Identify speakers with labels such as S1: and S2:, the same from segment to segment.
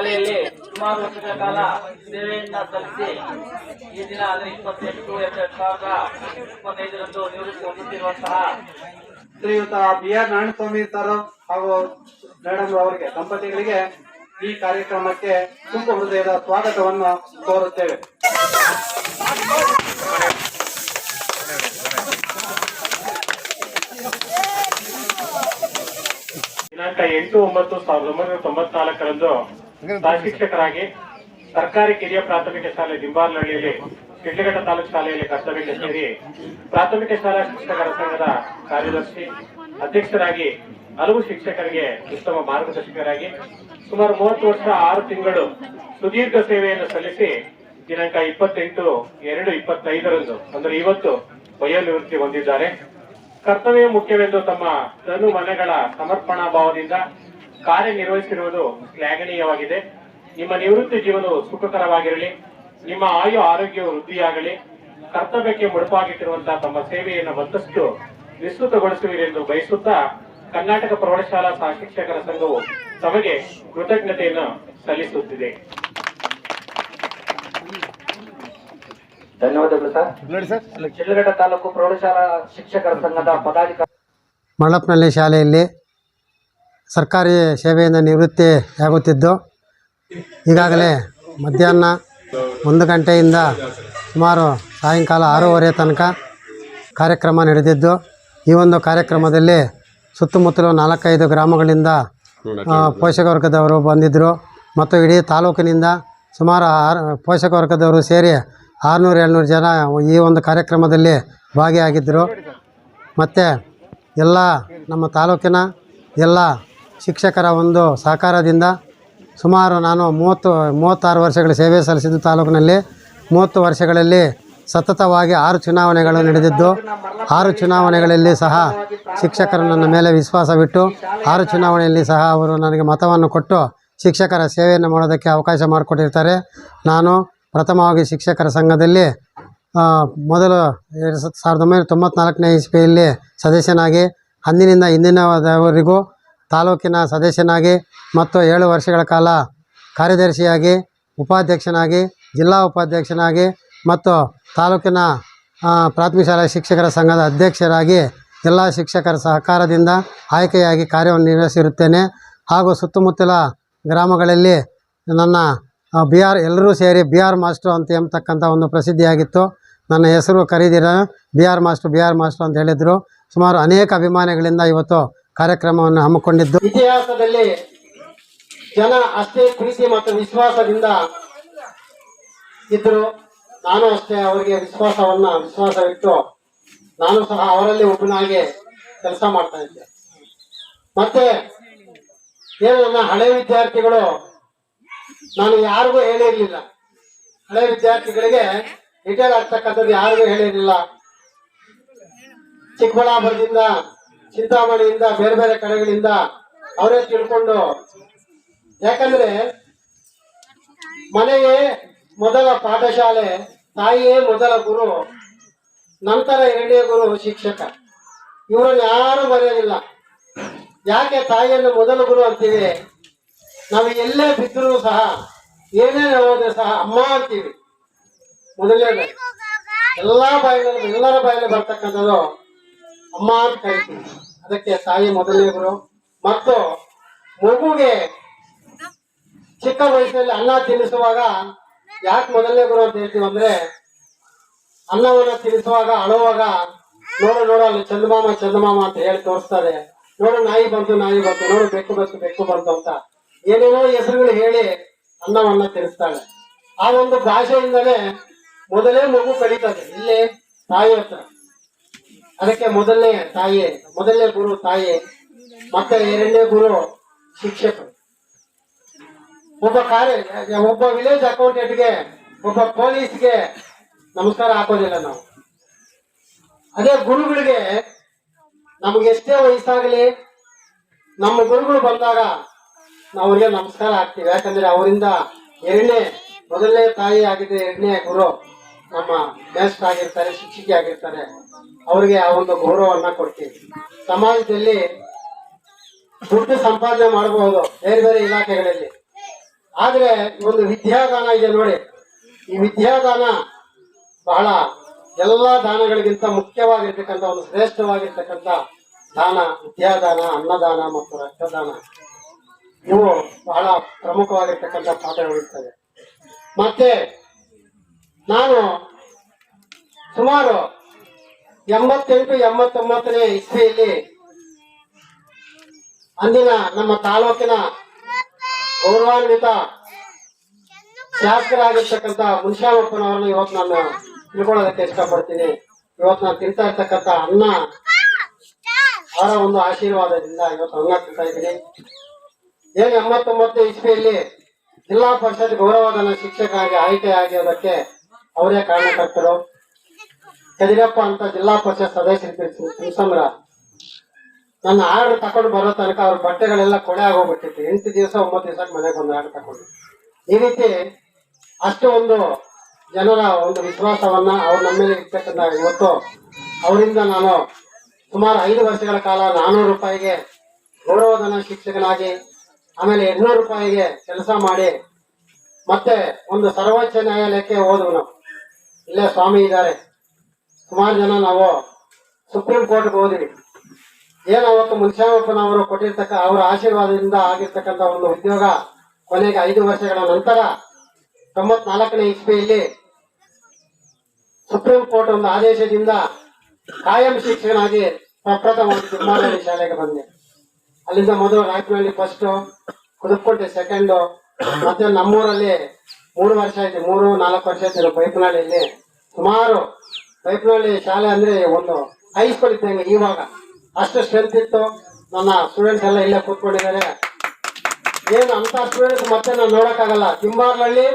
S1: ಶಾಲೆಯಲ್ಲಿ ಸುಮಾರು ವರ್ಷದ ಕಾಲ ಸೇವೆಯನ್ನ ಸಲ್ಲಿಸಿ ಈ ದಿನ ಅಂದ್ರೆ ಇಪ್ಪತ್ತೆಂಟು ಎರಡ್ ಸಾವಿರದ ಇಪ್ಪತ್ತೈದರಂದು ನಿವೃತ್ತಿ ಹೊಂದುತ್ತಿರುವಂತಹ
S2: ಶ್ರೀಯುತ ಬಿ ಆರ್ ನಾರಾಯಣಸ್ವಾಮಿ ಸರ್ ಹಾಗೂ ಮೇಡಮ್ ಅವರಿಗೆ ದಂಪತಿಗಳಿಗೆ ಈ ಕಾರ್ಯಕ್ರಮಕ್ಕೆ ತುಂಬ ಹೃದಯದ ಸ್ವಾಗತವನ್ನು ಕೋರುತ್ತೇವೆ.
S3: ದಿನಾಂಕ ಎಂಟು ಒಂಬತ್ತು ಸಾವಿರದ ಒಂಬೈನೂರ ತೊಂಬತ್ನಾಲ್ಕರಂದು ಶಿಕ್ಷಕರಾಗಿ ಸರ್ಕಾರಿ ಕಿರಿಯ ಪ್ರಾಥಮಿಕ ಶಾಲೆ ದಿಂಬಾರ್ನಹಳ್ಳಿಯಲ್ಲಿ ಶಿಡ್ಲಘಟ್ಟ ತಾಲೂಕು ಶಾಲೆಯಲ್ಲಿ ಕರ್ತವ್ಯಕ್ಕೆ ಸೇರಿ ಪ್ರಾಥಮಿಕ ಶಾಲಾ ಶಿಕ್ಷಕರ ಸಂಘದ ಕಾರ್ಯದರ್ಶಿ, ಅಧ್ಯಕ್ಷರಾಗಿ ಹಲವು ಶಿಕ್ಷಕರಿಗೆ ಉತ್ತಮ ಮಾರ್ಗದರ್ಶಕರಾಗಿ ಸುಮಾರು ಮೂವತ್ತು ವರ್ಷ ಆರು ತಿಂಗಳು ಸುದೀರ್ಘ ಸೇವೆಯನ್ನು ಸಲ್ಲಿಸಿ ದಿನಾಂಕ ಇಪ್ಪತ್ತೆಂಟು ಎರಡು ಇಪ್ಪತ್ತೈದರಂದು, ಅಂದ್ರೆ ಇವತ್ತು ವಯೋನಿವೃತ್ತಿ ಹೊಂದಿದ್ದಾರೆ. ಕರ್ತವ್ಯ ಮುಖ್ಯವೆಂದು ತಮ್ಮ ತನು ಮನೆಗಳ ಸಮರ್ಪಣಾ ಭಾವದಿಂದ ಕಾರ್ಯನಿರ್ವಹಿಸಿರುವುದು ಶ್ಲಾಘನೀಯವಾಗಿದೆ. ನಿಮ್ಮ ನಿವೃತ್ತಿ ಜೀವನವು ಸುಖಕರವಾಗಿರಲಿ. ನಿಮ್ಮ ಆಯು ಆರೋಗ್ಯ ವೃದ್ಧಿಯಾಗಲಿ. ಕರ್ತವ್ಯಕ್ಕೆ ಮುಡುಪಾಗಿಟ್ಟಿರುವಂತಹ ತಮ್ಮ ಸೇವೆಯನ್ನು ಮತ್ತಷ್ಟು ವಿಸ್ತೃತಗೊಳಿಸುವಿರೆಂದು ಬಯಸುತ್ತಾ ಕರ್ನಾಟಕ ಪ್ರೌಢಶಾಲಾ ಸಹ ಶಿಕ್ಷಕರ ಸಂಘವು ತಮಗೆ ಕೃತಜ್ಞತೆಯನ್ನು ಸಲ್ಲಿಸುತ್ತಿದೆ.
S1: ಧನ್ಯವಾದಗಳು ಸರ್. ಚಿಲ್ಲಘಟ್ಟ ತಾಲೂಕು ಪ್ರೌಢಶಾಲಾ ಶಿಕ್ಷಕರ ಸಂಘದ ಪದಾಧಿಕಾರಿ
S4: ಮಳಪ್ನಳ್ಳಿ ಶಾಲೆಯಲ್ಲಿ ಸರ್ಕಾರಿ ಸೇವೆಯಿಂದ ನಿವೃತ್ತಿಯಾಗುತ್ತಿದ್ದು ಈಗಾಗಲೇ ಮಧ್ಯಾಹ್ನ ಒಂದು ಗಂಟೆಯಿಂದ ಸುಮಾರು ಸಾಯಂಕಾಲ ಆರೂವರೆ ತನಕ ಕಾರ್ಯಕ್ರಮ ನಡೆದಿದ್ದು, ಈ ಒಂದು ಕಾರ್ಯಕ್ರಮದಲ್ಲಿ ಸುತ್ತಮುತ್ತಲು ನಾಲ್ಕೈದು ಗ್ರಾಮಗಳಿಂದ ಪೋಷಕ ವರ್ಗದವರು ಬಂದಿದ್ದರು ಮತ್ತು ಇಡೀ ತಾಲೂಕಿನಿಂದ ಸುಮಾರು ಆರು, ಪೋಷಕ ವರ್ಗದವರು ಸೇರಿ ಆರುನೂರು, ಏಳ್ನೂರು ಜನ ಈ ಒಂದು ಕಾರ್ಯಕ್ರಮದಲ್ಲಿ ಭಾಗಿಯಾಗಿದ್ದರು ಮತ್ತು ಎಲ್ಲ ನಮ್ಮ ತಾಲೂಕಿನ ಎಲ್ಲ ಶಿಕ್ಷಕರ ಒಂದು ಸಹಕಾರದಿಂದ ಸುಮಾರು ನಾನು ಮೂವತ್ತು, ಮೂವತ್ತಾರು ವರ್ಷಗಳ ಸೇವೆ ಸಲ್ಲಿಸಿದ್ದು ತಾಲೂಕಿನಲ್ಲಿ. ಮೂವತ್ತು ವರ್ಷಗಳಲ್ಲಿ ಸತತವಾಗಿ ಆರು ಚುನಾವಣೆಗಳು ನಡೆದಿದ್ದು, ಆರು ಚುನಾವಣೆಗಳಲ್ಲಿ ಸಹ ಶಿಕ್ಷಕರು ನನ್ನ ಮೇಲೆ ವಿಶ್ವಾಸವಿಟ್ಟು ಆರು ಚುನಾವಣೆಯಲ್ಲಿ ಸಹ ಅವರು ನನಗೆ ಮತವನ್ನು ಕೊಟ್ಟು ಶಿಕ್ಷಕರ ಸೇವೆಯನ್ನು ಮಾಡೋದಕ್ಕೆ ಅವಕಾಶ ಮಾಡಿಕೊಟ್ಟಿರ್ತಾರೆ. ನಾನು ಪ್ರಥಮವಾಗಿ ಶಿಕ್ಷಕರ ಸಂಘದಲ್ಲಿ ಮೊದಲು ಎರಡು ಸಾವಿರದ ಒಂಬೈನೂರ ತೊಂಬತ್ನಾಲ್ಕನೇ ಇಸ್ವಿಯಲ್ಲಿ ಸದಸ್ಯನಾಗಿ, ಅಂದಿನಿಂದ ಇಂದಿನವರೆಗೂ ತಾಲೂಕಿನ ಸದಸ್ಯನಾಗಿ ಮತ್ತು ಏಳು ವರ್ಷಗಳ ಕಾಲ ಕಾರ್ಯದರ್ಶಿಯಾಗಿ, ಉಪಾಧ್ಯಕ್ಷನಾಗಿ, ಜಿಲ್ಲಾ ಉಪಾಧ್ಯಕ್ಷನಾಗಿ ಮತ್ತು ತಾಲೂಕಿನ ಪ್ರಾಥಮಿಕ ಶಾಲಾ ಶಿಕ್ಷಕರ ಸಂಘದ ಅಧ್ಯಕ್ಷರಾಗಿ ಎಲ್ಲ ಶಿಕ್ಷಕರ ಸಹಕಾರದಿಂದ ಆಯ್ಕೆಯಾಗಿ ಕಾರ್ಯವನ್ನು ನಿರ್ವಹಿಸಿರುತ್ತೇನೆ. ಹಾಗೂ ಸುತ್ತಮುತ್ತಲ ಗ್ರಾಮಗಳಲ್ಲಿ ನನ್ನ ಬಿ ಆರ್ ಎಲ್ಲರೂ ಸೇರಿ ಬಿ ಆರ್ ಮಾಸ್ಟ್ರು ಅಂತ ಎಂಬತಕ್ಕಂಥ ಒಂದು ಪ್ರಸಿದ್ಧಿಯಾಗಿತ್ತು. ನನ್ನ ಹೆಸರು ಕರೀದಿರ B R master, B R master ಅಂತ ಹೇಳಿದರು. ಸುಮಾರು ಅನೇಕ ಅಭಿಮಾನಿಗಳಿಂದ ಇವತ್ತು ಕಾರ್ಯಕ್ರಮವನ್ನು ಹಮ್ಮಿಕೊಂಡಿದ್ದು.
S2: ಇತಿಹಾಸದಲ್ಲಿ ಜನ ಅಷ್ಟೇ ಪ್ರೀತಿ ಮತ್ತು ವಿಶ್ವಾಸದಿಂದ ಇದ್ರು ನಾನು ಅಷ್ಟೇ ಅವರಿಗೆ ವಿಶ್ವಾಸವನ್ನ, ವಿಶ್ವಾಸವಿಟ್ಟು ನಾನು ಸಹ ಅವರಲ್ಲಿ ಒಬ್ಬನಾಗೆ ಕೆಲಸ ಮಾಡ್ತಾ ಇದ್ದೆ. ಮತ್ತೆ ಏನು ನನ್ನ ಹಳೆ ವಿದ್ಯಾರ್ಥಿಗಳು, ನಾನು ಯಾರಿಗೂ ಹೇಳಿರ್ಲಿಲ್ಲ ಹಳೆ ವಿದ್ಯಾರ್ಥಿಗಳಿಗೆ ರಿಟೈರ್ ಆಗ್ತಕ್ಕಂಥದ್ದು ಯಾರಿಗೂ ಹೇಳಿರ್ಲಿಲ್ಲ ಚಿಕ್ಕಬಳ್ಳಾಪುರದಿಂದ ಚಿಂತಾಮಣಿಯಿಂದ, ಬೇರೆ ಬೇರೆ ಕಡೆಗಳಿಂದ ಅವರೇ ತಿಳ್ಕೊಂಡು, ಯಾಕಂದ್ರೆ ಮನೆಯೇ ಮೊದಲ ಪಾಠಶಾಲೆ, ತಾಯಿಯೇ ಮೊದಲ ಗುರು, ನಂತರ ಎರಡನೇ ಗುರು ಶಿಕ್ಷಕ. ಇವರನ್ನು ಯಾರು ಮರೆಯೋದಿಲ್ಲ. ಯಾಕೆ ತಾಯಿಯನ್ನು ಮೊದಲ ಗುರು ಅಂತೀವಿ? ನಾವು ಎಲ್ಲೇ ಬಿದ್ದರೂ ಸಹ ಏನೇ ಹೋದ್ರೆ ಸಹ ಅಮ್ಮ ಅಂತೀವಿ. ಮೊದಲನೇ ಎಲ್ಲಾ ಬಾಯಿಗಳಲ್ಲಿ ಎಲ್ಲರ ಬಾಯಲ್ಲಿ ಬರ್ತಕ್ಕಂಥದ್ದು ಅಮ್ಮ ಅಂತ ಕರಿತೀವಿ ಅದಕ್ಕೆ ತಾಯಿ ಮೊದಲನೇ ಗುರು. ಮತ್ತು ಮಗುಗೆ ಚಿಕ್ಕ ವಯಸ್ಸಿನಲ್ಲಿ ಅನ್ನ ತಿನ್ನಿಸುವಾಗ ಯಾಕೆ ಮೊದಲನೇ ಗುರು ಅಂತ ಹೇಳ್ತೀವಿ ಅಂದ್ರೆ ಅನ್ನವನ್ನ ತಿನ್ನಿಸುವಾಗ, ಅಳುವಾಗ ನೋಡು ನೋಡು, ಅಲ್ಲಿ ಚಂದಮಾಮ ಚಂದಮಾಮ ಅಂತ ಹೇಳಿ ತೋರಿಸ್ತಾರೆ. ನೋಡು, ನಾಯಿ ಬಂತು ನಾಯಿ ಬಂತು, ನೋಡು, ಬೆಕ್ಕು ಬಂತು ಬೆಕ್ಕು ಬಂತು ಅಂತ. ಏನೇನೋ ಹೆಸರುಗಳು ಹೇಳಿ ಅನ್ನವನ್ನ ತಿನ್ನಿಸ್ತಾಳೆ. ಆ ಒಂದು ಭಾಷೆಯಿಂದಲೇ ಮೊದಲೇ ಮಗು ಕಲಿತದೆ. ಇಲ್ಲಿ ತಾಯಿ ಹತ್ರ. ಅದಕ್ಕೆ ಮೊದಲನೇ ತಾಯಿ, ಮೊದಲನೇ ಗುರು ತಾಯಿ, ಮತ್ತೆ ಎರಡನೇ ಗುರು ಶಿಕ್ಷಕರು. ಒಬ್ಬ ಕಾರ್ಯ ಒಬ್ಬ ವಿಲೇಜ್ ಅಕೌಂಟೆಂಟ್ಗೆ ಒಬ್ಬ ಪೊಲೀಸ್ಗೆ ನಮಸ್ಕಾರ ಹಾಕೋದಿಲ್ಲ ನಾವು. ಅದೇ ಗುರುಗಳಿಗೆ ನಮ್ಗೆ ಎಷ್ಟೇ ವಯಸ್ಸಾಗಲಿ, ನಮ್ಮ ಗುರುಗಳು ಬಂದಾಗ ನಾವು ಅವ್ರಿಗೆ ನಮಸ್ಕಾರ ಹಾಕ್ತೀವಿ. ಯಾಕಂದ್ರೆ ಅವರಿಂದ ಎರಡನೇ, ಮೊದಲನೇ ತಾಯಿ ಆಗಿದೆ ಎರಡನೇ ಗುರು. ನಮ್ಮ ಬೆಸ್ಟ್ ಆಗಿರ್ತಾರೆ, ಶಿಕ್ಷಕಿ ಆಗಿರ್ತಾರೆ, ಅವರಿಗೆ ಆ ಒಂದು ಗೌರವವನ್ನ ಕೊಡ್ತೀವಿ. ಸಮಾಜದಲ್ಲಿ ದುಡ್ಡು ಸಂಪಾದನೆ ಮಾಡಬಹುದು ಬೇರೆ ಬೇರೆ ಇಲಾಖೆಗಳಲ್ಲಿ. ಆದ್ರೆ ಒಂದು ವಿದ್ಯಾದಾನ ಇದೆ ನೋಡಿ. ಈ ವಿದ್ಯಾದಾನ ಬಹಳ ಎಲ್ಲಾ ದಾನಗಳಿಗಿಂತ ಮುಖ್ಯವಾಗಿರ್ತಕ್ಕಂಥ ಒಂದು ಶ್ರೇಷ್ಠವಾಗಿರ್ತಕ್ಕಂಥ ದಾನ, ವಿದ್ಯಾದಾನ, ಅನ್ನದಾನ ಮತ್ತು ರಕ್ತದಾನ. ಇವು ಬಹಳ ಪ್ರಮುಖವಾಗಿರ್ತಕ್ಕಂಥ ಪಾತ್ರಗಳಿರ್ತವೆ. ಮತ್ತೆ ನಾನು ಸುಮಾರು ಎಂಬತ್ತೆಂಟು, ಎಂಬತ್ತೊಂಬತ್ತನೇ ಇಸ್ವಿಯಲ್ಲಿ ಅಂದಿನ ನಮ್ಮ ತಾಲೂಕಿನ ಗೌರವಾನ್ವಿತ ಶಾಸಕರಾಗಿರ್ತಕ್ಕಂಥ ಮುನ್ಷಾಮಪ್ಪನವರನ್ನು ಇವತ್ತು ನಾನು ತಿಳ್ಕೊಳ್ಳೋದಕ್ಕೆ ಇಷ್ಟಪಡ್ತೀನಿ. ಇವತ್ತು ನಾನು ತಿಂತಾ ಇರ್ತಕ್ಕಂಥ ಅನ್ನ ಅವರ ಒಂದು ಆಶೀರ್ವಾದದಿಂದ ಇವತ್ತು ಅನ್ನ ತಿಂತಾ ಇದ್ದೀನಿ. ಏನು ಎಂಬತ್ತೊಂಬತ್ತು ಇಸ್ವಿಯಲ್ಲಿ ಜಿಲ್ಲಾ ಪರಿಷತ್ ಗೌರವಧನ ಶಿಕ್ಷಕರಾಗಿ ಆಯ್ಕೆ ಆಗಿರೋದಕ್ಕೆ ಅವರೇ ಕಾರಣಕರ್ತರು ಕದಿರಪ್ಪ ಅಂತ ಜಿಲ್ಲಾ ಪರಿಷತ್ ಸದಸ್ಯರು ತಿಳ್ಸಂದ್ರ ನನ್ನ ಆರ್ಡರ್ ತಕೊಂಡು ಬರೋ ತನಕ ಅವ್ರ ಬಟ್ಟೆಗಳೆಲ್ಲ ಕೊಳೆ ಆಗೋಗ್ಬಿಟ್ಟಿತ್ತು. ಎಂಟು ದಿವಸ, ಒಂಬತ್ತು ದಿವಸಕ್ಕೆ ಮನೆಗೆ ಒಂದು ಆರ್ಡರ್ ತಗೊಂಡು ಈ ರೀತಿ ಅಷ್ಟು ಒಂದು ಜನರ ಒಂದು ವಿಶ್ವಾಸವನ್ನ ಅವ್ರು ನಮ್ಮ ಮೇಲೆ ಇರ್ತಕ್ಕಂಥ ಇವತ್ತು ಅವರಿಂದ ನಾನು ಸುಮಾರು ಐದು ವರ್ಷಗಳ ಕಾಲ ನಾನೂರು ರೂಪಾಯಿಗೆ ಗೌರವಧನ ಶಿಕ್ಷಕನಾಗಿ, ಆಮೇಲೆ ಎಂಟ್ನೂರು ರೂಪಾಯಿಗೆ ಕೆಲಸ ಮಾಡಿ ಮತ್ತೆ ಒಂದು ಸರ್ವೋಚ್ಚ ನ್ಯಾಯಾಲಯಕ್ಕೆ ಹೋದವು ನಾವು. ಇಲ್ಲೇ ಸ್ವಾಮಿ ಇದ್ದಾರೆ. ಸುಮಾರು ಜನ ನಾವು ಸುಪ್ರೀಂ ಕೋರ್ಟ್ಗೆ ಹೋದ್ವಿ. ಏನು ಅವತ್ತು ಮುನ್ಷಾಮಪ್ಪನವರು ಕೊಟ್ಟಿರ್ತಕ್ಕ ಅವರ ಆಶೀರ್ವಾದದಿಂದ ಆಗಿರ್ತಕ್ಕಂಥ ಒಂದು ಉದ್ಯೋಗ ಕೊನೆಗೆ ಐದು ವರ್ಷಗಳ ನಂತರ ತೊಂಬತ್ನಾಲ್ಕನೇ ಇಸ್ವಿಯಲ್ಲಿ ಸುಪ್ರೀಂ ಕೋರ್ಟ್ ಒಂದು ಆದೇಶದಿಂದ ಕಾಯಂ ಶಿಕ್ಷಕನಾಗಿ ಪ್ರಪ್ರಥಮವಾಗಿ ತಿಮ್ಮಾನಹಳ್ಳಿ ಶಾಲೆಗೆ ಬಂದೆ. ಅಲ್ಲಿಂದ ಮೊದಲು ರಾಯಪನಹಳ್ಳಿ ಫಸ್ಟ್ ಕುದುಕೋಟೆ ಸೆಕೆಂಡು ಮತ್ತೆ ನಮ್ಮೂರಲ್ಲಿ ಮೂರು ವರ್ಷ ಆಯ್ತು, ಮೂರು, ನಾಲ್ಕು ವರ್ಷ ಆಯ್ತು ಪೈಪ್ನಾಳಿಯಲ್ಲಿ ಸುಮಾರು ಬೈಪನಹಳ್ಳಿ ಶಾಲೆ ಅಂದ್ರೆ ಒಂದು ಹೈಸ್ಕೂಲ್ ಇದ್ದಂಗೆ ಇವಾಗ. ಅಷ್ಟು ಸ್ಟ್ರೆಂತ್ ಇತ್ತು. ನನ್ನ ಸ್ಟೂಡೆಂಟ್ಸ್ ಎಲ್ಲ ಇಲ್ಲೇ ಕೂತ್ಕೊಂಡಿದ್ದಾರೆ. ಏನು ಅಂತ ಸ್ಟೂಡೆಂಟ್ಸ್ ಮತ್ತೆ ನಾನು ನೋಡಕ್ಕಾಗಲ್ಲ. ತಿಂಬಾರ್ನಹಳ್ಳಿ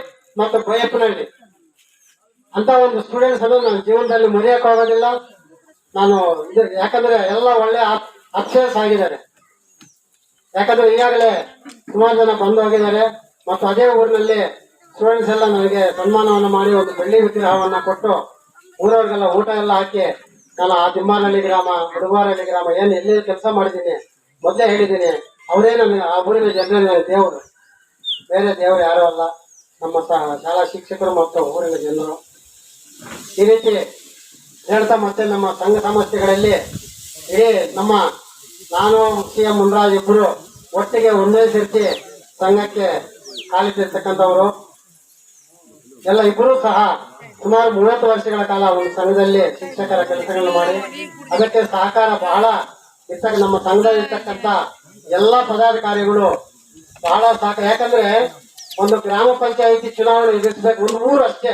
S2: ಮತ್ತು ಪೈಪ್ನಳ್ಳಿ ಅಂತ ಒಂದು ಸ್ಟೂಡೆಂಟ್ಸ್ ಅನ್ನು ನನ್ನ ಜೀವನದಲ್ಲಿ ಮರೆಯಕ್ ಹೋಗೋದಿಲ್ಲ ನಾನು ಯಾಕಂದ್ರೆ ಎಲ್ಲ ಒಳ್ಳೆ ಅಕ್ಷರ್ಸ್ ಆಗಿದ್ದಾರೆ. ಯಾಕಂದ್ರೆ ಈಗಾಗಲೇ ಸುಮಾರು ಜನ ಬಂದು ಹೋಗಿದ್ದಾರೆ ಮತ್ತು ಅದೇ ಊರಿನಲ್ಲಿ ಸ್ಟೂಡೆಂಟ್ಸ್ ಎಲ್ಲ ನನಗೆ ಸನ್ಮಾನವನ್ನು ಮಾಡಿ ಒಂದು ಬೆಳ್ಳಿ ವಿಗ್ರಹವನ್ನ ಕೊಟ್ಟು ಊರವ್ರಿಗೆಲ್ಲ ಊಟ ಎಲ್ಲ ಹಾಕಿ ನಾನು ಆ ತಿಮ್ಮಾನಹಳ್ಳಿ ಗ್ರಾಮ ಹುಡುಗಾರಹಳ್ಳಿ ಗ್ರಾಮ ಏನು ಎಲ್ಲಿ ಕೆಲಸ ಮಾಡಿದ್ದೀನಿ, ಮೊದಲೇ ಹೇಳಿದ್ದೀನಿ. ಅವರೇ ನನಗೆ ಆ ಊರಿನ ಜನರೇ ದೇವರು. ಬೇರೆ ದೇವರು ಯಾರೂ ಅಲ್ಲ. ನಮ್ಮ ಶಾಲಾ ಶಿಕ್ಷಕರು ಮತ್ತು ಊರಿನ ಜನರು. ಈ ರೀತಿ ಹೇಳ್ತಾ ಮತ್ತೆ ನಮ್ಮ ಸಂಘ ಸಮಸ್ಯೆಗಳಲ್ಲಿ ಇಡೀ ನಮ್ಮ ನಾನು ಸಿ ಎಂ ಮುನ್ರಾಜ್ ಇಬ್ಬರು ಒಟ್ಟಿಗೆ ಒಂದೇ ಸೇರಿಸಿ ಸಂಘಕ್ಕೆ ಕಾಲಿಟ್ಟಿರ್ತಕ್ಕಂಥವರು. ಎಲ್ಲ ಇಬ್ಬರು ಸಹ ಸುಮಾರು ಮೂವತ್ತು ವರ್ಷಗಳ ಕಾಲ ಒಂದು ಸಂಘದಲ್ಲಿ ಶಿಕ್ಷಕರ ಕೆಲಸಗಳನ್ನು ಮಾಡಿ, ಅದಕ್ಕೆ ಸಹಕಾರ ಬಹಳ ಇರ್ತಕ್ಕ ನಮ್ಮ ಸಂಘದಲ್ಲಿ ಇರ್ತಕ್ಕಂಥ ಎಲ್ಲ ಪದಾಧಿಕಾರಿಗಳು ಬಹಳ ಸಾಕ ಯಾಕಂದ್ರೆ ಒಂದು ಗ್ರಾಮ ಪಂಚಾಯಿತಿ ಚುನಾವಣೆ ಎದುರಿಸಬೇಕು, ಒಂದು ಊರು ಅಷ್ಟೇ.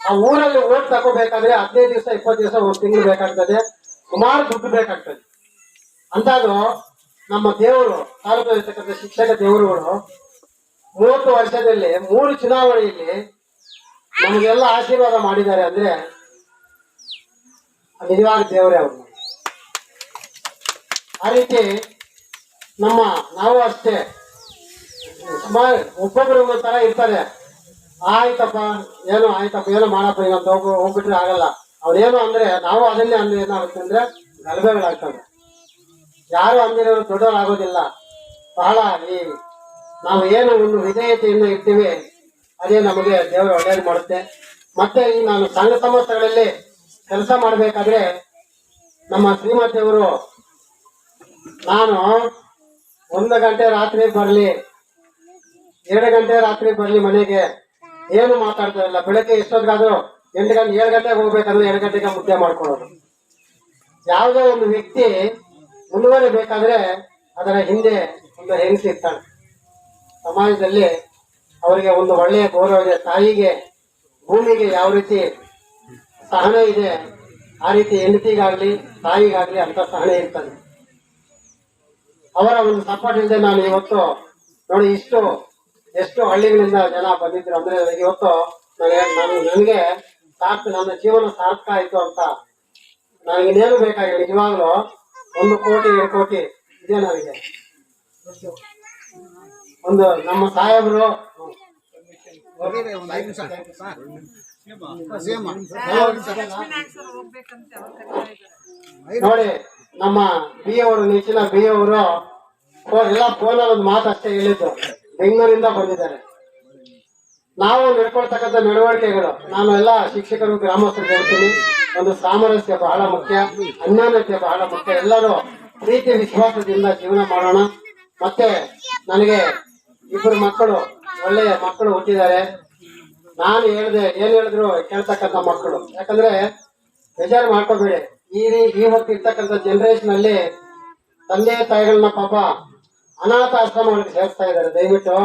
S2: ಆ ಊರಲ್ಲಿ ಓಟ್ ತಗೋಬೇಕಾದ್ರೆ ಹದಿನೈದು ದಿವಸ, ಇಪ್ಪತ್ತು ದಿವಸ, ಒಂದು ತಿಂಗಳು ಬೇಕಾಗ್ತದೆ. ಸುಮಾರು ದುಡ್ಡು ಬೇಕಾಗ್ತದೆ. ಅಂತಾದ್ರು ನಮ್ಮ ದೇವರು, ತಾಲೂಕಲ್ಲಿರ್ತಕ್ಕಂಥ ಶಿಕ್ಷಕ ದೇವರುಗಳು ಮೂವತ್ತು ವರ್ಷದಲ್ಲಿ ಮೂರು ಚುನಾವಣೆಯಲ್ಲಿ ನಮಗೆಲ್ಲ ಆಶೀರ್ವಾದ ಮಾಡಿದ್ದಾರೆ ಅಂದ್ರೆ ಅದು ನಿಜವಾದ ದೇವರೇ ಅವರು. ಆ ರೀತಿ ನಮ್ಮ ನಾವು ಅಷ್ಟೇ. ಸುಮಾರು ಒಬ್ಬೊಬ್ರು ಒಂದೊಂದು ತರ ಇರ್ತಾರೆ. ಆಯ್ತಪ್ಪ, ಏನು ಆಯ್ತಪ್ಪ, ಏನೋ ಮಾಡಪ್ಪ, ಈಗ ಹೋಗು ಹೋಗ್ಬಿಟ್ರೆ ಆಗಲ್ಲ. ಅವ್ರೇನು ಅಂದ್ರೆ, ನಾವು ಅದನ್ನೇ ಅಂದ್ರೆ ಏನಾಗುತ್ತೆ ಅಂದ್ರೆ ಗಲಭೆಗಳಾಗ್ತವೆ ಯಾರು ಅಂದಿರೋರು ದೊಡ್ಡವರಾಗೋದಿಲ್ಲ. ಬಹಳ ಈ ನಾವು ಏನು ಒಂದು ವಿಧೇಯತೆಯನ್ನು ಇರ್ತೀವಿ ಅದೇ ನಮಗೆ ದೇವರು ಒಳ್ಳೇದು ಮಾಡುತ್ತೆ. ಮತ್ತೆ ಈ ನಾನು ಸಂಘ ಸಂಸ್ಥೆಗಳಲ್ಲಿ ಕೆಲಸ ಮಾಡಬೇಕಾದ್ರೆ ನಮ್ಮ ಶ್ರೀಮತಿಯವರು ನಾನು ಒಂದು ಗಂಟೆ ರಾತ್ರಿ ಬರಲಿ, ಎರಡು ಗಂಟೆ ರಾತ್ರಿ ಬರಲಿ ಮನೆಗೆ, ಏನು ಮಾತಾಡ್ತಾ ಇರಲಿಲ್ಲ ಬೆಳಗ್ಗೆ ಎಷ್ಟೊತ್ತಿಗಾದ್ರು ಎಂಟು ಗಂಟೆ, ಏಳು ಗಂಟೆಗೆ ಹೋಗ್ಬೇಕಂದ್ರೆ ಎರಡು ಗಂಟೆಗೆ ಮುದ್ದೆ ಮಾಡ್ಕೊಳ್ಳೋದು. ಯಾವುದೋ ಒಂದು ವ್ಯಕ್ತಿ ಮುಂದುವರಿಬೇಕಾದ್ರೆ ಅದರ ಹಿಂದೆ ಒಂದು ಹೆಂಗಸಿ ಇರ್ತಾಳೆ. ಸಮಾಜದಲ್ಲಿ ಅವರಿಗೆ ಒಂದು ಒಳ್ಳೆಯ ಗೌರವ ಇದೆ ತಾಯಿಗೆ, ಭೂಮಿಗೆ ಯಾವ ರೀತಿ ಸಹನೆ ಇದೆ, ಆ ರೀತಿ ಹೆಂಡತಿಗಾಗ್ಲಿ, ತಾಯಿಗಾಗ್ಲಿ ಅಂತ ಸಹನೆ ಇರ್ತದೆ. ಅವರ ಒಂದು ಸಪೋರ್ಟ್ ಇಲ್ಲದೆ ನಾನು ಇವತ್ತು ನೋಡಿ ಇಷ್ಟು, ಎಷ್ಟು ಹಳ್ಳಿಗಳಿಂದ ಜನ ಬಂದಿದ್ರು ಅಂದ್ರೆ ನನಗೆ ಇವತ್ತು ನಾನು ನನಗೆ ಸಾರ್ಥಕ ನನ್ನ ಜೀವನ ಸಾರ್ಥಕ ಆಯ್ತು ಅಂತ ನನಗೆ ಇನ್ನೇನು ಬೇಕಾಗಿಲ್ಲ. ನಿಜವಾಗ್ಲೂ ಒಂದು ಕೋಟಿ, ಎರಡು ಕೋಟಿ ಇದೆ ನನಗೆ. ಒಂದು ನಮ್ಮ ಸಾಹೇಬರು ನೋಡಿ ನಮ್ಮ ಬಿ ಅವರು ನೆಚ್ಚಿನ ಬಿ ಅವರು ಎಲ್ಲ ಫೋನಲ್ಲಿ ಒಂದು ಮಾತು ಅಷ್ಟೇ ಹೇಳಿದ್ದು. ಬೆಂಗಳೂರಿಂದ ಬಂದಿದ್ದಾರೆ. ನಾವು ನಡ್ಕೊಳ್ತಕ್ಕಂಥ ನಡವಳಿಕೆಗಳು ನಾನು ಎಲ್ಲ ಶಿಕ್ಷಕರು ಗ್ರಾಮಸ್ಥರು ಹೇಳ್ತೀನಿ ಒಂದು ಸಾಮರಸ್ಯ ಬಹಳ ಮುಖ್ಯ ಅನ್ಯಾನ್ಯತೆ ಬಹಳ ಮುಖ್ಯ. ಎಲ್ಲರೂ ಪ್ರೀತಿ ವಿಶ್ವಾಸದಿಂದ ಜೀವನ ಮಾಡೋಣ. ಮತ್ತೆ ನನಗೆ ಇಬ್ಬರು ಮಕ್ಕಳು ಒಳ್ಳೆಯ ಮಕ್ಕಳು ಹುಟ್ಟಿದ್ದಾರೆ. ನಾನು ಹೇಳಿದೆ, ಏನ್ ಹೇಳಿದ್ರು ಕೇಳ್ತಕ್ಕಂಥ ಮಕ್ಕಳು. ಯಾಕಂದ್ರೆ ಬೇಜಾರು ಮಾಡ್ಕೋಬೇಡಿ. ಈ ಈ ಹೊತ್ತು ಇರ್ತಕ್ಕಂಥ ಜನರೇಷನ್ ಅಲ್ಲಿ ತಂದೆ, ತಾಯಿಗಳನ್ನ ಪಾಪ ಅನಾಥ ಆಶ್ರಮಗಳಿಗೆ ಸೇರಿಸ್ತಾ ಇದ್ದಾರೆ. ದಯವಿಟ್ಟು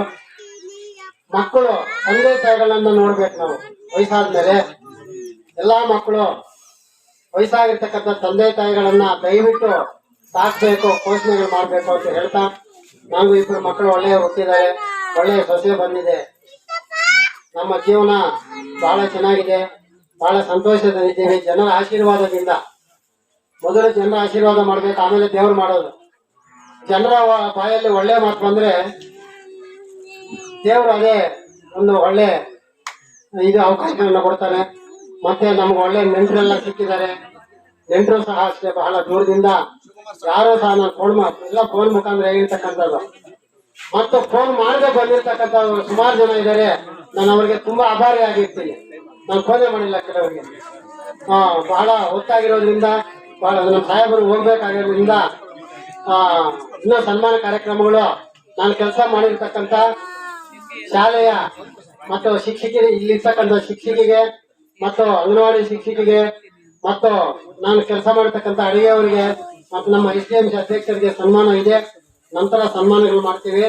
S2: ಮಕ್ಕಳು, ತಂದೆ, ತಾಯಿಗಳನ್ನ ನೋಡ್ಬೇಕು ನಾವು. ವಯಸ್ಸಾದ್ಮೇಲೆ ಎಲ್ಲಾ ಮಕ್ಕಳು ವಯಸ್ಸಾಗಿರ್ತಕ್ಕಂಥ ತಂದೆ, ತಾಯಿಗಳನ್ನ ದಯವಿಟ್ಟು ಸಾಕ್ಬೇಕು, ಪೋಷಣೆಗಳು ಮಾಡ್ಬೇಕು ಅಂತ ಹೇಳ್ತಾ ನಾವು ಇಬ್ಬರು ಮಕ್ಕಳು ಒಳ್ಳೆಯ ಹುಟ್ಟಿದ್ದಾರೆ. ಒಳ್ಳೆಯ ಸೊಸೆ ಬಂದಿದೆ. ನಮ್ಮ ಜೀವನ ಬಹಳ ಚೆನ್ನಾಗಿದೆ. ಬಹಳ ಸಂತೋಷದಲ್ಲಿದ್ದೇವೆ. ಜನರ ಆಶೀರ್ವಾದದಿಂದ. ಮೊದಲು ಜನರ ಆಶೀರ್ವಾದ ಮಾಡ್ಬೇಕು, ಆಮೇಲೆ ದೇವ್ರು ಮಾಡೋದು. ಜನರ ಬಾಯಲ್ಲಿ ಒಳ್ಳೆ ಮಾತು ಬಂದ್ರೆ ದೇವ್ರು ಅದೇ ಒಂದು ಒಳ್ಳೆ ಇದು ಅವಕಾಶಗಳನ್ನ ಕೊಡ್ತಾನೆ. ಮತ್ತೆ ನಮ್ಗೆ ಒಳ್ಳೆ ನೆಂಟರೆಲ್ಲ ಸಿಕ್ಕಿದ್ದಾರೆ. ನೆಂಟರು ಸಹ ಅಷ್ಟೇ ಬಹಳ ದೂರದಿಂದ. ಯಾರು ಸಹ ನಾನು ಫೋನ್ ಎಲ್ಲ ಫೋನ್ ಮುಖಾಂತರ ಹೇಳಿರ್ತಕ್ಕಂಥದ್ದು ಮತ್ತು ಫೋನ್ ಮಾಡದೆ ಬಂದಿರ್ತಕ್ಕಂಥ ಸುಮಾರು ಜನ ಇದ್ದಾರೆ. ನಾನು ಅವರಿಗೆ ತುಂಬಾ ಆಭಾರಿ ಆಗಿರ್ತೀನಿ. ನಾನು ಫೋನೇ ಮಾಡಿಲ್ಲ ಕೆಲವರಿಗೆ. ಹಾ ಬಹಳ ಹೊತ್ತಾಗಿರೋದ್ರಿಂದ ಬಹಳ ನಮ್ಮ ಸಾಹೇಬರು ಹೋಗ್ಬೇಕಾಗಿರೋದ್ರಿಂದ ಇನ್ನೂ ಸನ್ಮಾನ ಕಾರ್ಯಕ್ರಮಗಳು, ನಾನು ಕೆಲಸ ಮಾಡಿರ್ತಕ್ಕಂಥ ಶಾಲೆಯ ಮತ್ತು ಶಿಕ್ಷಕಿ ಇಲ್ಲಿರ್ತಕ್ಕಂಥ ಶಿಕ್ಷಕಿಗೆ ಮತ್ತು ಅಂಗನವಾಡಿ ಶಿಕ್ಷಕಿಗೆ ಮತ್ತು ನಾನು ಕೆಲಸ ಮಾಡಿರ್ತಕ್ಕಂಥ ಅಡಿಗೆಯವರಿಗೆ ಮತ್ತು ನಮ್ಮ ಎಸ್ ಡಿ ಎಂ ಅಧ್ಯಕ್ಷರಿಗೆ ಸನ್ಮಾನ ಇದೆ. ನಂತರ ಸನ್ಮಾನಗಳು ಮಾಡ್ತೀವಿ.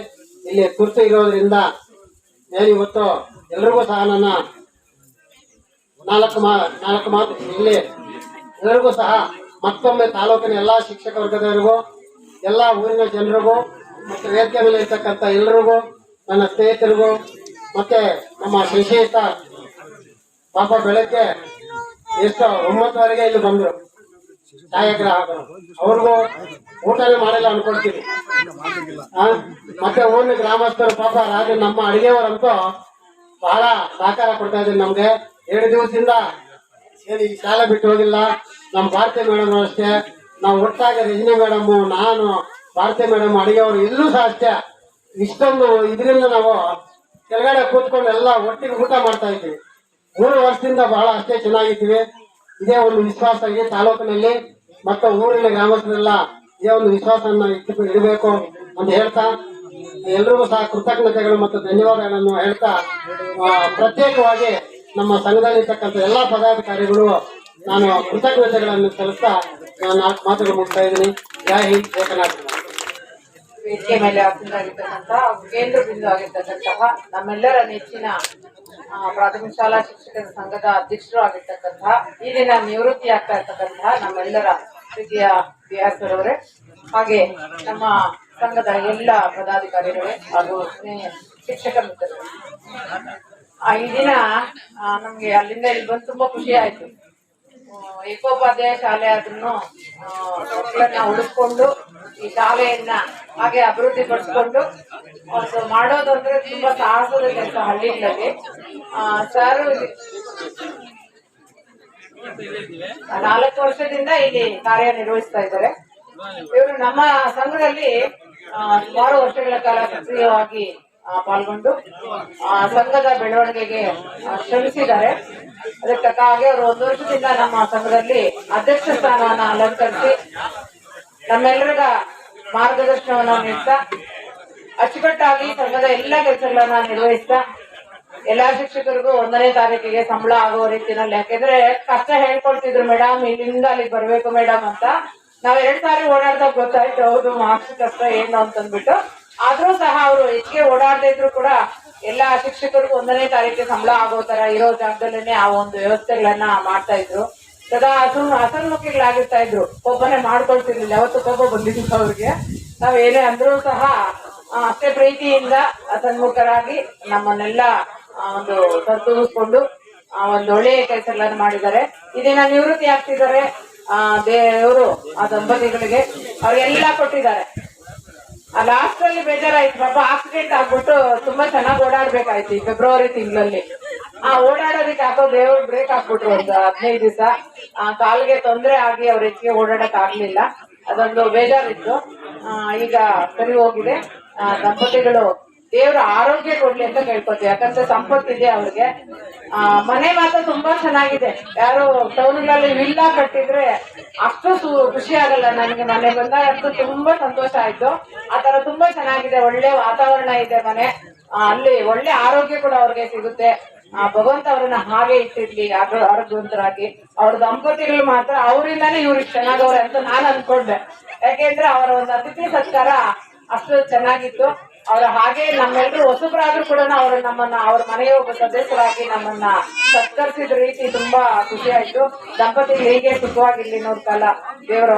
S2: ಇಲ್ಲಿ ತುರ್ತು ಇರೋದ್ರಿಂದ ನಾನು ಇವತ್ತು ಎಲ್ರಿಗೂ ಸಹ ನನ್ನ ನಾಲ್ಕು ಮಾ, ನಾಲ್ಕು ಮಾತು ಇಲ್ಲಿ ಎಲ್ಲರಿಗೂ ಸಹ ಮತ್ತೊಮ್ಮೆ ತಾಲೂಕಿನ ಎಲ್ಲಾ ಶಿಕ್ಷಕ ವರ್ಗದವರಿಗೂ, ಎಲ್ಲ ಊರಿನ ಜನರಿಗೂ, ಮತ್ತು ವೇದಿಕೆ ಮೇಲೆ ಇರ್ತಕ್ಕಂಥ ಎಲ್ಲರಿಗೂ ನನ್ನ ಸ್ನೇಹಿತರಿಗೂ, ಮತ್ತೆ ನಮ್ಮ ಶಿಕ್ಷಿತ ಪಾಪ ಬೆಳಗ್ಗೆ ಎಷ್ಟು ಒಂಬತ್ತುವರೆಗೆ ಇಲ್ಲಿ ಬಂದ್ರು. ಛಾಯಾಗ್ರಾಹಕರು ಅವ್ರಿಗೂ ಊಟನೇ ಮಾಡಿಲ್ಲ ಅನ್ಕೊಳ್ತೀವಿ ಆ? ಮತ್ತೆ ಊರಿನ ಗ್ರಾಮಸ್ಥರು ಪಾಪ ರಾಜ ನಮ್ಮ ಅಡಿಗೆಯವರಂತೂ ಬಹಳ ಸಹಕಾರ ಕೊಡ್ತಾ ಇದ್ದೀನಿ ನಮ್ಗೆ. ಎರಡು ದಿವಸದಿಂದ ಏನು ಈ ಶಾಲೆ ಬಿಟ್ಟು ಹೋಗಿಲ್ಲ. ನಮ್ಮ ಭಾರತೀಯ ಮೇಡಮ್ ಅಷ್ಟೇ. ನಾವು ಒಟ್ಟಾಗಿ ರಜನಿ ಮೇಡಮ್, ನಾನು ಭಾರತಿ ಮೇಡಮ್, ಅಡಿಗೆಯವರು ಎಲ್ಲೂ ಸಹ ಅಷ್ಟೇ. ಇಷ್ಟೊಂದು ಇದರಿಂದ ನಾವು ಕೆಳಗಡೆ ಕೂತ್ಕೊಂಡು ಎಲ್ಲ ಒಟ್ಟಿಗೆ ಊಟ ಮಾಡ್ತಾ ಇದ್ವಿ ಮೂರು ವರ್ಷದಿಂದ ಬಹಳ ಅಷ್ಟೇ ಚೆನ್ನಾಗಿದ್ದೀವಿ. ಇದೇ ಒಂದು ವಿಶ್ವಾಸ ಇದೆ ತಾಲೂಕಿನಲ್ಲಿ ಮತ್ತು ಊರಿನ ಗ್ರಾಮಸ್ಥರೆಲ್ಲ ಇದೇ ಒಂದು ವಿಶ್ವಾಸವನ್ನು ಇಡಬೇಕು ಅಂತ ಹೇಳ್ತಾ, ಎಲ್ರಿಗೂ ಸಹ ಕೃತಜ್ಞತೆಗಳು ಮತ್ತು ಧನ್ಯವಾದಗಳನ್ನು ಹೇಳ್ತಾ ಪ್ರತ್ಯೇಕವಾಗಿ ನಮ್ಮ ಸಂಘದಲ್ಲಿರ್ತಕ್ಕಂಥ ಎಲ್ಲಾ ಪದಾಧಿಕಾರಿಗಳು ನಾನು ಕೃತಜ್ಞತೆಗಳನ್ನು ಸಲ್ಲಿಸ್ತಾ ನಾನು ನಾಲ್ಕು ಮಾತುಗಳು ಮುಗ್ತಾ ಇದ್ದೀನಿ. ಜೈ ಹಿಂದ್, ಜೈ ಕರ್ನಾಟಕ.
S5: ವೇದಿಕೆ ಮೇಲೆ ಆಸೀನರಾಗಿರ್ತಕ್ಕಂತಹ ಕೇಂದ್ರ ಬಿಂದು ಆಗಿರ್ತಕ್ಕಂತಹ ನಮ್ಮೆಲ್ಲರ ನೆಚ್ಚಿನ ಪ್ರಾಥಮಿಕ ಶಾಲಾ ಶಿಕ್ಷಕರ ಸಂಘದ ಅಧ್ಯಕ್ಷರು ಈ ದಿನ ನಿವೃತ್ತಿ ಆಗ್ತಾ ಇರ್ತಕ್ಕಂತಹ ನಮ್ಮೆಲ್ಲರ ಪ್ರೀತಿಯ ಬಿಹಾರ್ಸರವರೇ ಹಾಗೆ ನಮ್ಮ ಸಂಘದ ಎಲ್ಲ ಪದಾಧಿಕಾರಿಗಳೇ ಹಾಗೂ ಶಿಕ್ಷಕ ಮಿತ್ರರು. ಆ, ಈ ದಿನ ನಮ್ಗೆ ಅಲ್ಲಿಂದ ಇಲ್ಲಿ ಬಂದು ತುಂಬಾ ಖುಷಿ ಆಯ್ತು. ಏಕೋಪಾಧ್ಯಾಯ ಶಾಲೆ ಅದನ್ನು ಮಕ್ಕಳನ್ನ ಉಳಿಸ್ಕೊಂಡು ಈ ಶಾಲೆಯನ್ನ ಹಾಗೆ ಅಭಿವೃದ್ಧಿ ಪಡಿಸ್ಕೊಂಡು ಒಂದು ಮಾಡೋದು ಅಂದ್ರೆ ತುಂಬಾ ಸಾಹಸದ ಕೆಲಸ ಹಳ್ಳಿಗಳಲ್ಲಿ. ಸರ್ ನಾಲ್ಕು ವರ್ಷದಿಂದ ಇಲ್ಲಿ ಕಾರ್ಯನಿರ್ವಹಿಸ್ತಾ ಇದ್ದಾರೆ. ಇವರು ನಮ್ಮ ಸಂಘದಲ್ಲಿ ಸುಮಾರು ವರ್ಷಗಳ ಕಾಲ ಸಕ್ರಿಯವಾಗಿ ಪಾಲ್ಗೊಂಡು ಸಂಘದ ಬೆಳವಣಿಗೆಗೆ ಶ್ರಮಿಸಿದ್ದಾರೆ. ಅದಕ್ಕೆ ತಕ್ಕ ಹಾಗೆ ಅವರು ಒಂದು ವರ್ಷದಿಂದ ನಮ್ಮ ಸಂಘದಲ್ಲಿ ಅಧ್ಯಕ್ಷ ಸ್ಥಾನವನ್ನ ಅಲಂಕರಿಸಿ ನಮ್ಮೆಲ್ಲರಿಗ ಮಾರ್ಗದರ್ಶನವನ್ನ ನೀಡ್ತಾ, ಅಚ್ಚುಕಟ್ಟಾಗಿ ಸಂಘದ ಎಲ್ಲ ಕೆಲಸಗಳನ್ನ ನಿರ್ವಹಿಸ್ತಾ, ಎಲ್ಲಾ ಶಿಕ್ಷಕರಿಗೂ ಒಂದನೇ ತಾರೀಕಿಗೆ ಸಂಬಳ ಆಗುವ ರೀತಿನಲ್ಲಿ. ಯಾಕೆಂದ್ರೆ ಕಷ್ಟ ಹೇಳ್ಕೊಳ್ತಿದ್ರು ಮೇಡಮ್ ಇಲ್ಲಿಂದ ಅಲ್ಲಿಗೆ ಬರ್ಬೇಕು ಮೇಡಮ್ ಅಂತ. ನಾವ್ ಎರಡ್ ಸಾರಿ ಓಡಾಡ್ದಾಗ ಗೊತ್ತಾಯ್ತು, ಹೌದು, ಮಾರ್ಕ್ಸ್ ಕಷ್ಟ, ಏನು ಅಂತಂದ್ಬಿಟ್ಟು ಆದ್ರೂ ಸಹ ಅವರು ಹೆಚ್ಚಿಗೆ ಓಡಾಡದೇ ಇದ್ರು ಕೂಡ ಎಲ್ಲಾ ಶಿಕ್ಷಕರಿಗೂ ಒಂದನೇ ತಾರೀಕಿಗೆ ಸಂಬಳ ಆಗೋ ತರ ಇರೋ ಜಾಗದಲ್ಲೇನೆ ಆ ಒಂದು ವ್ಯವಸ್ಥೆಗಳನ್ನ ಮಾಡ್ತಾ ಇದ್ರು. ಸದಾ ಅಸು ಅಸನ್ಮುಖಿಗಳಾಗಿರ್ತಾ ಇದ್ರು. ಒಬ್ಬನೇ ಮಾಡ್ಕೊಳ್ತಿರ್ಲಿಲ್ಲ. ಯಾವತ್ತು ಕೊಬ್ಬ ಬಂದಿದ್ರು ಅವ್ರಿಗೆ. ನಾವ್ ಏನೇ ಅಂದ್ರೂ ಸಹ ಅಷ್ಟೇ ಪ್ರೀತಿಯಿಂದ ಸನ್ಮುಖರಾಗಿ ನಮ್ಮನ್ನೆಲ್ಲ ಒಂದು ಸತ್ತುಗಿಸ್ಕೊಂಡು ಆ, ಒಂದು ಒಳ್ಳೆಯ ಕೆಲಸಗಳನ್ನು ಮಾಡಿದ್ದಾರೆ. ಇದೇನ ನಿವೃತ್ತಿ ಆಗ್ತಿದ್ದಾರೆ ದೇವರು ಆ ದಂಪತಿಗಳಿಗೆ. ಅವ್ರಿಗೆಲ್ಲ ಕೊಟ್ಟಿದ್ದಾರೆ. ಲಾಸ್ಟ್ ಅಲ್ಲಿ ಬೇಜಾರಾಯ್ತು. ಪಾಪ ಆಕ್ಸಿಡೆಂಟ್ ಆಗ್ಬಿಟ್ಟು ತುಂಬಾ ಚೆನ್ನಾಗಿ ಓಡಾಡ್ಬೇಕಾಯ್ತು ಈ ಫೆಬ್ರವರಿ ತಿಂಗಳಲ್ಲಿ. ಆ ಓಡಾಡೋದಕ್ಕೆ ಹಾಕೋ ದೇವ್ರ ಬ್ರೇಕ್ ಹಾಕ್ಬಿಟ್ರು ಒಂದು ಹದಿನೈದು ದಿವಸ. ಆ ಕಾಲಿಗೆ ತೊಂದರೆ ಆಗಿ ಅವ್ರ ಹೆಚ್ಚಿಗೆ ಓಡಾಡಕ್ ಆಗ್ಲಿಲ್ಲ. ಅದೊಂದು ಬೇಜಾರಿತ್ತು. ಈಗ ಸರಿ ಹೋಗಿದೆ. ದಂಪತಿಗಳು ದೇವ್ರ ಆರೋಗ್ಯ ಕೊಡ್ಲಿ ಅಂತ ಕೇಳ್ಕೊತೀವಿ ಯಾಕಂದ್ರೆ ಸಂಪತ್ತಿದೆ ಅವ್ರಿಗೆ. ಮನೆ ಮಾತ್ರ ತುಂಬಾ ಚೆನ್ನಾಗಿದೆ. ಯಾರು ಟೌನ್ಗಳಲ್ಲಿ ವಿಲ್ಲಾ ಕಟ್ಟಿದ್ರೆ ಅಷ್ಟು ಖುಷಿ ಆಗಲ್ಲ ನನಗೆ ಮನೆ ಬಂದಾಗ ಅಷ್ಟು ತುಂಬಾ ಸಂತೋಷ ಆಯ್ತು. ಆ ತುಂಬಾ ಚೆನ್ನಾಗಿದೆ. ಒಳ್ಳೆ ವಾತಾವರಣ ಇದೆ ಮನೆ. ಅಲ್ಲಿ ಒಳ್ಳೆ ಆರೋಗ್ಯ ಕೂಡ ಅವ್ರಿಗೆ ಸಿಗುತ್ತೆ. ಆ, ಭಗವಂತ ಅವ್ರನ್ನ ಹಾಗೆ ಇಟ್ಟಿರ್ಲಿ, ಆರೋ- ಆರೋಗ್ಯವಂತರಾಗಿ. ಅವ್ರ ದಂಪತಿಗಳು ಮಾತ್ರ ಅವರಿಂದಾನೇ ಇವ್ರಿಗೆ ಚೆನ್ನಾಗವ್ರೆ ಅಂತ ನಾನು ಅನ್ಕೊಂಡೆ. ಯಾಕೆಂದ್ರೆ ಅವರ ಒಂದು ಅತಿಥಿ ಸತ್ಕಾರ ಅಷ್ಟು ಚೆನ್ನಾಗಿತ್ತು. ಅವ್ರ ಹಾಗೆ ನಮ್ಮೆಲ್ಲರೂ ಹೊಸಬರಾದ್ರೂ ಕೂಡ ಅವರು ನಮ್ಮನ್ನ, ಅವ್ರ ಮನೆಯ ಒಬ್ಬ ಸದಸ್ಯರಾಗಿ ನಮ್ಮನ್ನ ಸತ್ಕರಿಸಿದ ರೀತಿ ತುಂಬಾ ಖುಷಿ ಆಯ್ತು ದಂಪತಿಗಳು ಹೀಗೆ ಸುಖವಾಗಿರ್ಲಿ ನೋಡ್ತಲ್ಲ ದೇವರ